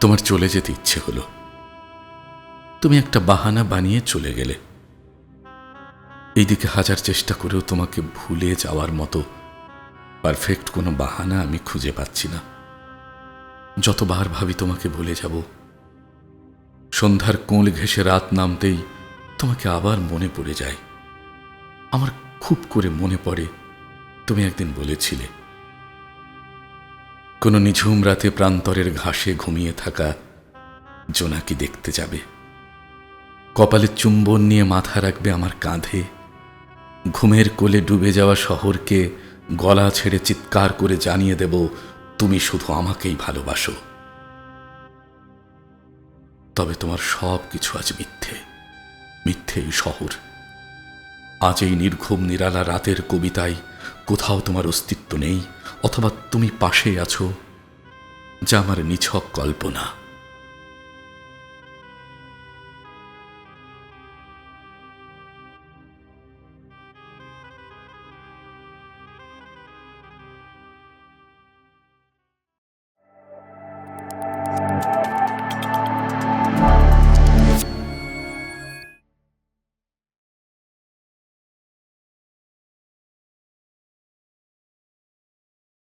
তোমার চলে যেতে ইচ্ছে হলো। তুমি একটা বাহানা বানিয়ে চলে গেলে। এইদিকে হাজার চেষ্টা করেও তোমাকে ভুলে যাওয়ার মতো পারফেক্ট কোনো বাহানা আমি খুঁজে পাচ্ছি না। যতবার ভাবি তোমাকে ভুলে যাব, সন্ধ্যার কোল ঘেঁষে রাত নামতেই তোমাকে আবার মনে পড়ে যায়। আমার খুব করে মনে পড়ে, তুমি একদিন বলেছিলে কোনো নিঝুম রাতে প্রান্তরের ঘাসে ঘুমিয়ে থাকা জোনাকি দেখতে যাবে। কপালে চুম্বন নিয়ে মাথা রাখবে আমার কাঁধে। ঘুমের কোলে ডুবে যাওয়া শহরকে গলা ছেড়ে চিৎকার করে জানিয়ে দেব, তুমি শুধু আমাকেই ভালোবাসো। তবে তোমার সব কিছু আজ মিথ্যে। মিথ্যে এই শহর। আজ এই নির্ঘুম নিরালা রাতের কবিতায় কোথাও তোমার অস্তিত্ব নেই। অথবা তুমি পাশে আছো যা আমার নিছক কল্পনা।